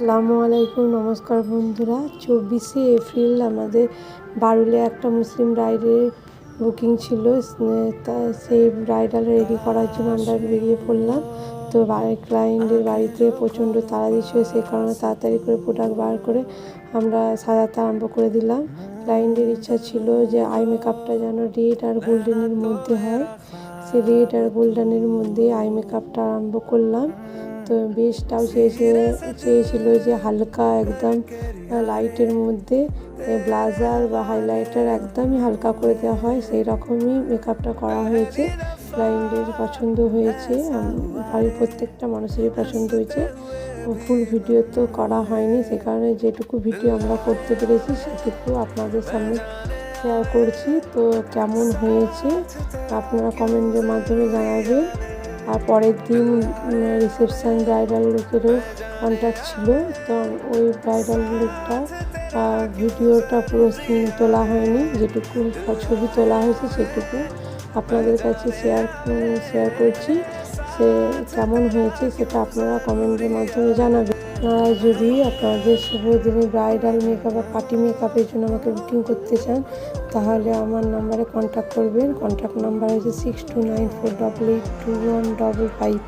আসসালামু আলাইকুম, নমস্কার বন্ধুরা। চব্বিশে এপ্রিল আমাদের বারুলে একটা মুসলিম রাইডের বুকিং ছিল। তা সেই ব্রাইডাল রেডি করার জন্য আমরা বেরিয়ে পড়লাম। তো ক্লায়েন্টের বাড়িতে প্রচণ্ড তাড়া দিচ্ছিল সেই কারণে তাড়াতাড়ি করে প্রোডাক্ট বার করে আমরা সাজাতে আরম্ভ করে দিলাম। ক্লায়েন্টের ইচ্ছা ছিল যে আই মেকআপটা যেন রেড আর গোল্ডেনের মধ্যে হয়। সে রেড আর গোল্ডেনের মধ্যে আই মেকআপটা আরম্ভ করলাম। তো বেশটাও চেয়েছিল যে হালকা একদম লাইটের মধ্যে ব্লাজার বা হাইলাইটার একদমই হালকা করে দেওয়া হয়। সেই রকমই মেকআপটা করা হয়েছে। ক্লায়েন্টের পছন্দ হয়েছে। বাড়ির প্রত্যেকটা মানুষেরই পছন্দ হয়েছে। ফুল ভিডিও তো করা হয়নি। সে কারণে যেটুকু ভিডিও আমরা করতে পেরেছি, সেটুকু আপনাদের সামনে শেয়ার করছি। তো কেমন হয়েছে, আপনারা কমেন্টের মাধ্যমে জানাবেন। আর পরের দিন রিসেপশান ব্রাইডাল লুকেরও কন্ট্যাক্ট ছিল। তো ওই ব্রাইডাল লুকটা ভিডিওটা পুরো তোলা হয়নি। যেটুকু ছবি তোলা হয়েছে সেটুকু আপনাদের কাছে শেয়ার শেয়ার করছি। সে কেমন হয়েছে সেটা আপনারা কমেন্টের মাধ্যমে জানাবেন। আপনারা যদি আপনাদের শুভ দিনে ব্রাইডাল মেকআপ বা পার্টি মেকআপের জন্য আমাকে বুকিং করতে চান, তাহলে আমার নাম্বারে কন্ট্যাক্ট করবেন। কন্ট্যাক্ট নাম্বার হচ্ছে six two nine four double eight two one double five